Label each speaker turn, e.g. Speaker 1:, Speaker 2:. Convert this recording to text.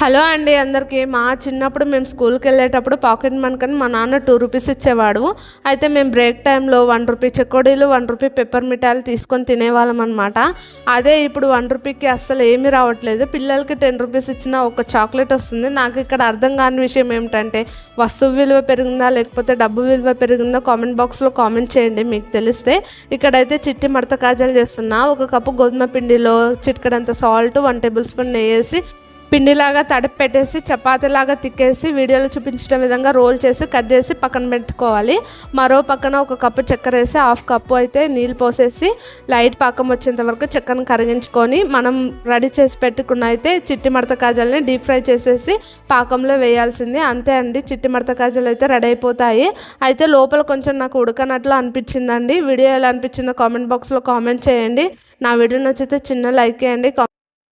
Speaker 1: Hello అండి అందరికీ. మా చిన్నప్పుడు మేము స్కూల్కి వెళ్ళేటప్పుడు పాకెట్ మనకని మా నాన్న టూ రూపీస్ ఇచ్చేవాడు. అయితే మేము బ్రేక్ టైంలో వన్ రూపీ చెక్కోడీలు వన్ రూపీ పెప్పర్ మిఠాయిలు తీసుకొని తినేవాళ్ళం అనమాట అదే ఇప్పుడు వన్ రూపీకి అస్సలు ఏమీ రావట్లేదు. పిల్లలకి టెన్ రూపీస్ ఇచ్చిన ఒక చాక్లెట్ వస్తుంది. నాకు ఇక్కడ అర్థం కాని విషయం ఏమిటంటే వస్తువు విలువ పెరిగిందా లేకపోతే డబ్బు విలువ పెరిగిందా కామెంట్ బాక్స్లో కామెంట్ చేయండి మీకు తెలిస్తే. ఇక్కడైతే చిట్టి మడత కాజాలు చేస్తున్నా. ఒక కప్పు గోధుమ పిండిలో చిటికడంత సాల్ట్ వన్ టేబుల్ స్పూన్ నెయ్యేసి వేసి పిండిలాగా తడిపి పెట్టేసి చపాతీలాగా తిక్కేసి వీడియోలో చూపించిన విధంగా రోల్ చేసి కట్ చేసి పక్కన పెట్టుకోవాలి. మరో పక్కన ఒక కప్పు చక్కెర వేసి హాఫ్ కప్పు అయితే నీళ్ళు పోసేసి లైట్ పాకం వచ్చేంత వరకు చక్కెరను కరిగించుకొని మనం రెడీ చేసి పెట్టుకున్న అయితే చిట్టి మడత కాజల్ని డీప్ ఫ్రై చేసేసి పాకంలో వేయాల్సింది. అంతే అండి చిట్టి మడత కాజాలు అయితే రెడీ అయిపోతాయి. అయితే లోపల కొంచెం నాకు ఉడకనట్లు అనిపించిందండి. వీడియో ఎలా అనిపించిందో కామెంట్ బాక్స్లో కామెంట్ చేయండి. నా వీడియో నచ్చితే చిన్న లైక్ చేయండి